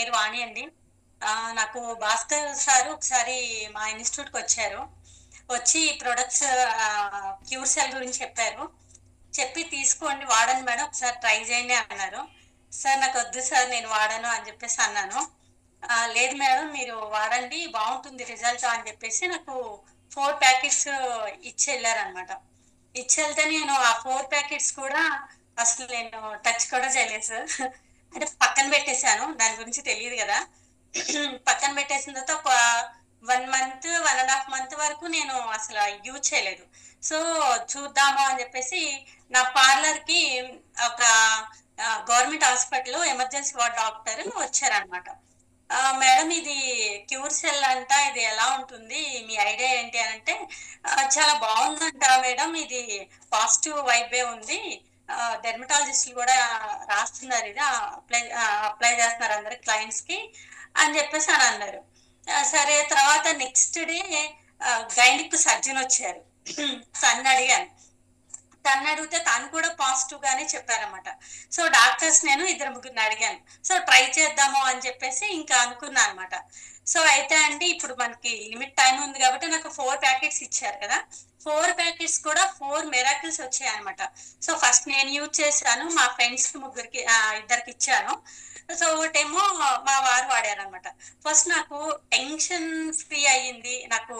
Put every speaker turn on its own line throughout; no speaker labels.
పేరు వాణి అండి. నాకు భాస్కర్ సార్ ఒకసారి మా ఇన్స్టిట్యూట్కి వచ్చారు. వచ్చి ప్రొడక్ట్స్ క్యూర్ సెల్ గురించి చెప్పారు. చెప్పి తీసుకోండి వాడండి మేడం ఒకసారి ట్రై చేయండి అన్నారు. సార్ నాకు వద్దు సార్ నేను వాడను అని చెప్పేసి అన్నాను. లేదు మేడం మీరు వాడండి బాగుంటుంది రిజల్ట్ అని చెప్పేసి నాకు ఫోర్ ప్యాకెట్స్ ఇచ్చి వెళ్ళారనమాట ఇచ్చి వెళ్తే నేను ఆ ఫోర్ ప్యాకెట్స్ కూడా అసలు నేను టచ్ కూడా చేయలేదు సార్. అంటే పక్కన పెట్టేశాను. దాని గురించి తెలియదు కదా. పక్కన పెట్టేసిన తర్వాత ఒక one month one and half month వరకు నేను అసలు యూజ్ చేయలేదు. సో చూద్దాము అని చెప్పేసి నా పార్లర్కి ఒక government hospital emergency ward doctor వచ్చారనమాట మేడం ఇది క్యూర్ సెల్ అంట ఇది ఎలా ఉంటుంది? మీ ఐడియా ఏంటి అని అంటే చాలా బాగుందంట మేడం. ఇది పాజిటివ్ వైబే ఉంది. డెర్మటాలజిస్టులు కూడా రాస్తున్నారు ఇది. అప్లై అప్లై చేస్తున్నారు అందరు క్లయింట్స్కి అని చెప్పేసి అని అన్నారు. సరే తర్వాత నెక్స్ట్ డే గైనిక్ సర్జన్ వచ్చారు. సన్ అడిగాను. తను అడిగితే తను కూడా పాజిటివ్ గానే చెప్పారనమాట సో డాక్టర్స్ నేను ఇద్దరు ముగ్గురిని అడిగాను. సో ట్రై చేద్దాము అని చెప్పేసి ఇంకా అనుకున్నా అనమాట సో అయితే అండి ఇప్పుడు మనకి లిమిట్ టైం ఉంది కాబట్టి నాకు ఫోర్ ప్యాకెట్స్ ఇచ్చారు కదా. ఫోర్ ప్యాకెట్స్ కూడా ఫోర్ మెరాకిల్స్ వచ్చాయి అనమాట సో ఫస్ట్ నేను యూజ్ చేశాను మా ఫ్రెండ్స్కి ముగ్గురికి ఇద్దరికి ఇచ్చాను. సో ఒకటేమో మా వారు వాడారనమాట ఫస్ట్ నాకు టెన్షన్ ఫ్రీ అయ్యింది. నాకు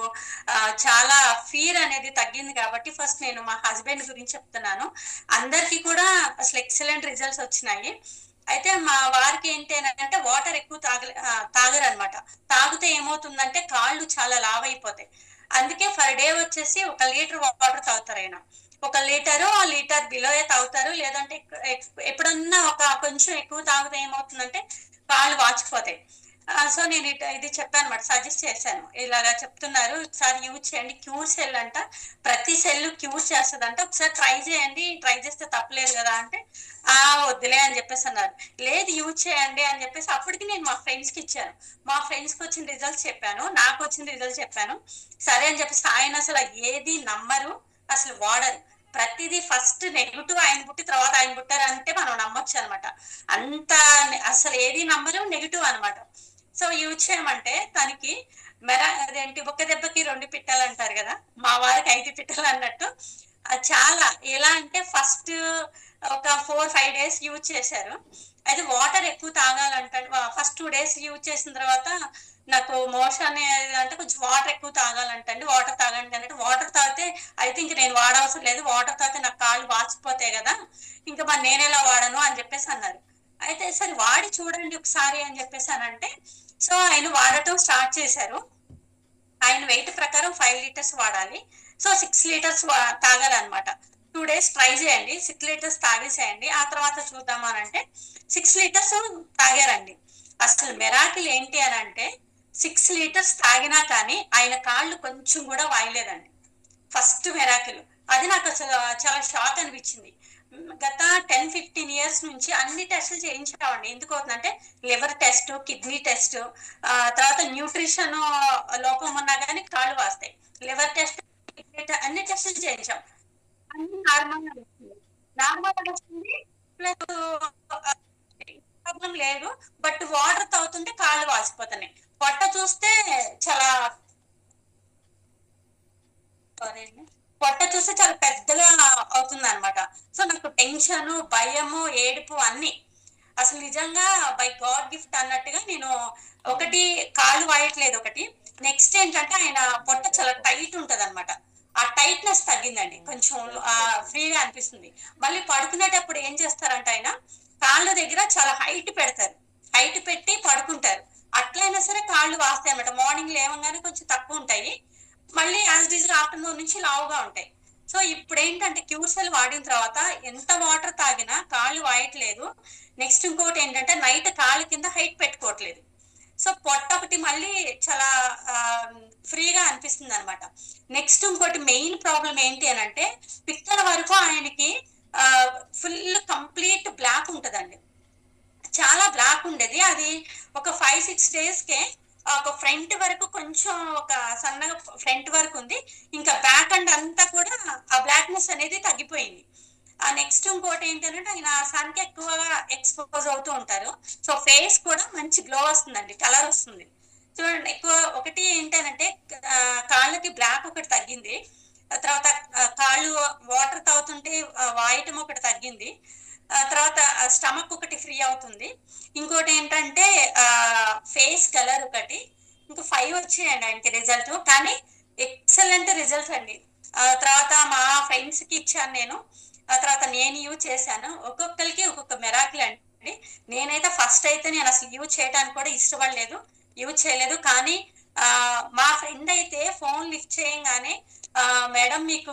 చాలా ఫీర్ అనేది తగ్గింది కాబట్టి ఫస్ట్ నేను మా హస్బెండ్ గురించి చెప్తున్నాను. అందరికి కూడా అసలు ఎక్సలెంట్ రిజల్ట్స్ వచ్చినాయి. అయితే మా వారికి ఏంటి అంటే వాటర్ ఎక్కువ తాగ తాగరు అనమాట తాగితే ఏమవుతుందంటే కాళ్ళు చాలా లావ్ అయిపోతాయి అందుకే పర్ డే వచ్చేసి ఒక లీటర్ వాటర్ తాగుతారు ఆయన ఒక లీటరు ఆ లీటర్ బిలోయే తాగుతారు? లేదంటే ఎప్పుడన్నా ఒక కొంచెం ఎక్కువ తాగితే ఏమవుతుందంటే కాళ్ళు వాచిపోతాయి. Uh, సో నేను ఇది చెప్పాను అనమాట సజెస్ట్ చేశాను. ఇలాగా చెప్తున్నారు ఒకసారి యూజ్ చేయండి. క్యూర్ సెల్ అంట ప్రతి సెల్ క్యూర్ చేస్తుందంట. ఒకసారి ట్రై చేయండి ట్రై చేస్తే తప్పలేదు కదా అంటే ఆ వద్దులే అని చెప్పేసి అన్నారు. లేదు యూజ్ చేయండి అని చెప్పేసి అప్పటికి నేను మా ఫ్రెండ్స్కి ఇచ్చాను. మా ఫ్రెండ్స్కి వచ్చిన రిజల్ట్స్ చెప్పాను నాకు వచ్చిన రిజల్ట్స్ చెప్పాను. సరే అని చెప్పేసి ఆయన అసలు ఏది నమ్మరు అసలు వాడరు. ప్రతిదీ ఫస్ట్ నెగిటివ్ ఆయన పుట్టి తర్వాత ఆయన పుట్టారు అంటే మనం నమ్మొచ్చు అనమాట. అంత అసలు ఏది నమ్మరు నెగిటివ్ అనమాట. సో యూజ్ చేయమంటే తనకి మెర అదేంటి ఒక దెబ్బకి రెండు పిట్టలు అంటారు కదా? మా వారికి ఐదు పిట్టలు అన్నట్టు. అది చాలా ఎలా అంటే ఫస్ట్ ఒక ఫోర్ ఫైవ్ డేస్ యూజ్ చేశారు. అయితే వాటర్ ఎక్కువ తాగాలంట ఫస్ట్ టూ డేస్ యూజ్ చేసిన తర్వాత నాకు మోషన్ అంటే కొంచెం వాటర్ ఎక్కువ తాగాలంటండి. వాటర్ తాగండి అంటే వాటర్ తాగితే అయితే థింక్ నేను వాడవసరం లేదు. వాటర్ తాగితే నాకు కాళ్ళు వాచిపోతాయి కదా. ఇంకా మరి నేను ఎలా వాడను అని చెప్పేసి అన్నారు. అయితే సరే వాడి చూడండి ఒకసారి అని చెప్పేసి అని అంటే సో ఆయన వాడటం స్టార్ట్ చేశారు. ఆయన వెయిట్ ప్రకారం ఫైవ్ లీటర్స్ వాడాలి. సో సిక్స్ లీటర్స్ తాగాలన్నమాట. టూ డేస్ ట్రై చేయండి. సిక్స్ లీటర్స్ తాగేసేయండి. ఆ తర్వాత చూద్దాం అని అంటే సిక్స్ లీటర్స్ తాగారండి. అసలు మెరాకిల్ ఏంటి అని అంటే సిక్స్ లీటర్స్ తాగినా కానీ ఆయన కాళ్ళు కొంచెం కూడా వాయలేదండి. ఫస్ట్ మెరాకిల్ అది నాకు అసలు చాలా షాక్ అనిపించింది. గత టెన్ ఫిఫ్టీన్ ఇయర్స్ నుంచి అన్ని టెస్టులు చేయించామండి. ఎందుకు అవుతుందంటే లివర్ టెస్ట్ కిడ్నీ టెస్ట్ తర్వాత న్యూట్రిషన్ లోపం ఉన్నా కానీ కాళ్ళు వాస్తాయి. లివర్ టెస్ట్ అన్ని టెస్టులు చేయించాం. అన్ని నార్మల్ వస్తుంది నార్మల్ వస్తుంది ప్లస్ ప్రాబ్లం లేదు. బట్ వాటర్ తాగుతుంటే కాళ్ళు వాసిపోతున్నాయి. పొట్ట చూస్తే చాలా సారీ అండి. పొట్ట చూస్తే చాలా పెద్దగా అవుతుంది అనమాట సో నాకు టెన్షన్ భయము ఏడుపు అన్ని. అసలు నిజంగా బై గాడ్ గిఫ్ట్ అన్నట్టుగా నేను ఒకటి కాలు వాయట్లేదు ఒకటి. నెక్స్ట్ ఏంటంటే ఆయన పొట్ట చాలా టైట్ ఉంటది అనమాట ఆ టైట్నెస్ తగ్గిందండి. కొంచెం ఫ్రీగా అనిపిస్తుంది. మళ్ళీ పడుకునేటప్పుడు ఏం చేస్తారంటే ఆయన? కాళ్ళ దగ్గర చాలా హైట్ పెడతారు. హైట్ పెట్టి పడుకుంటారు. అట్లయినా సరే కాళ్ళు వాస్తాయి అనమాట మార్నింగ్ లేవగానే కొంచెం తక్కువ ఉంటాయి. మళ్ళీ యాజ్ డిజ్ ఆఫ్టర్నూన్ నుంచి లావుగా ఉంటాయి. సో ఇప్పుడు ఏంటంటే క్యూర్సెల్ వాడిన తర్వాత ఎంత వాటర్ తాగినా కాళ్ళు వాయట్లేదు. నెక్స్ట్ ఇంకోటి ఏంటంటే నైట్ కాళ్ళ కింద హైట్ పెట్టుకోవట్లేదు. సో పొట్ట ఒకటి మళ్ళీ చాలా ఫ్రీగా అనిపిస్తుంది అనమాట నెక్స్ట్ ఇంకోటి మెయిన్ ప్రాబ్లం ఏంటి అని అంటే పిక్కల వరకు ఆయనకి ఫుల్ కంప్లీట్ బ్లాక్ ఉంటదండి. చాలా బ్లాక్ ఉండేది. అది ఒక ఫైవ్ సిక్స్ డేస్కే ఒక ఫ్రంట్ వరకు కొంచెం ఒక సన్నగా ఫ్రంట్ వరకు ఉంది. ఇంకా బ్యాక్ అండ్ అంతా కూడా ఆ బ్లాక్నెస్ అనేది తగ్గిపోయింది. ఆ నెక్స్ట్ ఇంకోటి ఏంటంటే ఆయన సన్కి ఎక్కువగా ఎక్స్పోజ్ అవుతూ ఉంటారు. సో ఫేస్ కూడా మంచి గ్లో వస్తుందండి కలర్ వస్తుంది. చూడండి ఎక్కువ ఒకటి ఏంటంటే కాళ్ళకి బ్లాక్ ఒకటి తగ్గింది. తర్వాత కాళ్ళు వాటర్ తాగుతుంటే వాయటం ఒకటి తగ్గింది. తర్వాత స్టమక్ ఒకటి ఫ్రీ అవుతుంది. ఇంకోటి ఏంటంటే ఫేస్ కలర్ ఒకటి. ఇంకా ఫైవ్ వచ్చాయండి ఆయనకి రిజల్ట్ కానీ ఎక్సలెంట్ రిజల్ట్ అండి. ఆ తర్వాత మా ఫ్రెండ్స్కి ఇచ్చాను నేను. ఆ తర్వాత నేను యూజ్ చేశాను. ఒక్కొక్కరికి ఒక్కొక్క మెరాకిల్ అండి. నేనైతే ఫస్ట్ అయితే నేను అసలు యూజ్ చేయడానికి కూడా ఇష్టపడలేదు. యూజ్ చేయలేదు. కానీ ఆ మా ఫ్రెండ్ అయితే ఫోన్ లిఫ్ట్ చేయంగానే ఆ మేడం మీకు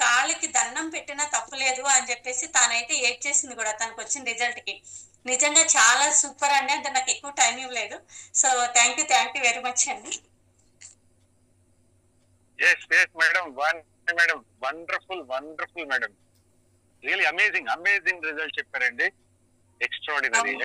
కాళ్ళకి దండం పెట్టినా తప్పులేదు అని చెప్పేసి తానైతే ఏడ్ చేసింది కూడా. తనకు వచ్చిన రిజల్ట్కి. నిజంగా చాలా సూపర్ అండి. అంటే నాకు ఎక్కువ టైం ఇవ్వలేదు. So thank you thank you very much అండి.
Yes yes madam. One madam. Wonderful wonderful madam. Really amazing amazing result చెప్పారండి. ఎక్స్ట్రాడినరీ